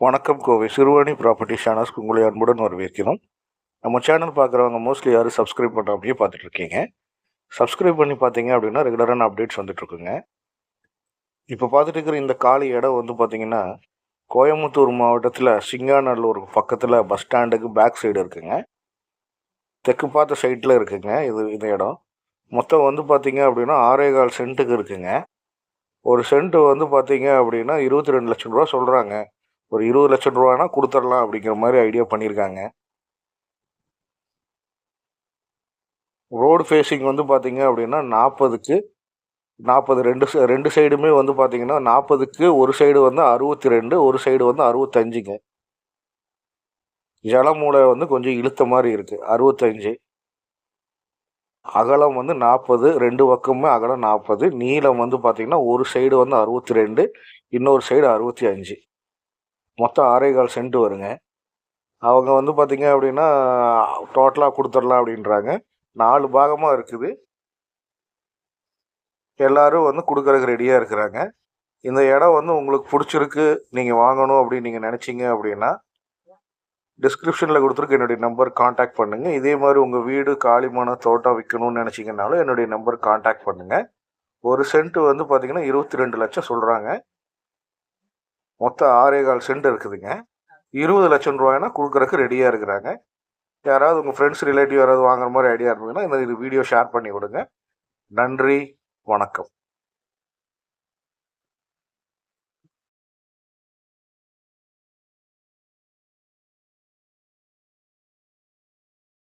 வணக்கம் கோவை சிறுவாணி ப்ராப்பர்ட்டி சேனல்ஸ்க்கு உங்களை அன்புடன் வரவேற்கிறோம். நம்ம சேனல் பார்க்குறவங்க மோஸ்ட்லி யாரும் சப்ஸ்கிரைப் பண்ணாமையே பார்த்துட்டு இருக்கீங்க சப்ஸ்கிரைப் பண்ணி பார்த்தீங்க அப்படின்னா ரெகுலரான அப்டேட்ஸ் வந்துட்டுருக்குங்க இப்போ பார்த்துட்டு இருக்கிற இந்த காலி இடம் வந்து பார்த்திங்கன்னா கோயம்புத்தூர் மாவட்டத்தில் சிங்காநல்லூர் பக்கத்தில் பஸ் ஸ்டாண்டுக்கு பேக் சைடு இருக்குங்க. தெற்கு பார்த்த சைட்டில் இருக்குங்க இது இந்த இடம். மொத்தம் வந்து பார்த்தீங்க அப்படின்னா ஆறேகால் சென்ட்டுக்கு இருக்குங்க. ஒரு சென்ட்டு வந்து பார்த்தீங்க அப்படின்னா இருபத்தி ரெண்டு லட்சம் ரூபா சொல்கிறாங்க ஒரு இருபது லட்சம் ரூபானா கொடுத்துடலாம் அப்படிங்கிற மாதிரி ஐடியா பண்ணியிருக்காங்க. ரோடு ஃபேஸிங் வந்து பார்த்தீங்க அப்படின்னா நாற்பதுக்கு நாற்பது ரெண்டு சை- ரெண்டு சைடுமே வந்து பார்த்தீங்கன்னா நாற்பதுக்கு ஒரு சைடு வந்து அறுபத்தி ரெண்டு ஒரு சைடு வந்து அறுபத்தஞ்சுங்க. ஜலமூலை வந்து கொஞ்சம் இழுத்த மாதிரி இருக்குது அறுபத்தஞ்சு. அகலம் வந்து நாற்பது ரெண்டு பக்கமுமே அகலம் நாற்பது நீளம் வந்து பார்த்தீங்கன்னா ஒரு சைடு வந்து அறுபத்தி ரெண்டு இன்னொரு சைடு அறுபத்தி அஞ்சு மொத்தம் ஆறே கால் சென்ட் வருங்க. அவங்க வந்து பார்த்திங்க அப்படின்னா டோட்டலாக கொடுத்துடலாம் அப்படின்றாங்க. நாலு பாகமாக இருக்குது. எல்லோரும் வந்து கொடுக்குறதுக்கு ரெடியாக இருக்கிறாங்க. இந்த இடம் வந்து உங்களுக்கு பிடிச்சிருக்கு நீங்கள் வாங்கணும் அப்படின்னு நீங்கள் நினச்சிங்க அப்படின்னா டிஸ்கிரிப்ஷனில் கொடுத்துருக்கு என்னுடைய நம்பர் காண்டாக்ட் பண்ணுங்கள் இதே மாதிரி உங்கள் வீடு காலிமான தோட்டம் விற்கணும்னு நினச்சிங்கனாலும் என்னுடைய நம்பர் காண்டாக்ட் பண்ணுங்கள் ஒரு சென்ட் வந்து பார்த்திங்கன்னா இருபத்தி ரெண்டு லட்சம் சொல்கிறாங்க மொத்தம் ஆறே கால் சென்ட் இருக்குதுங்க. இருபது லட்சம் ரூபாய்னா கொடுக்குறக்கு ரெடியாக இருக்கிறாங்க. யாராவது உங்கள் ஃப்ரெண்ட்ஸ் ரிலேட்டிவ் யாராவது வாங்குற மாதிரி ஐடியா இருந்ததுன்னா இந்த வீடியோ ஷேர் பண்ணி விடுங்க. நன்றி வணக்கம்.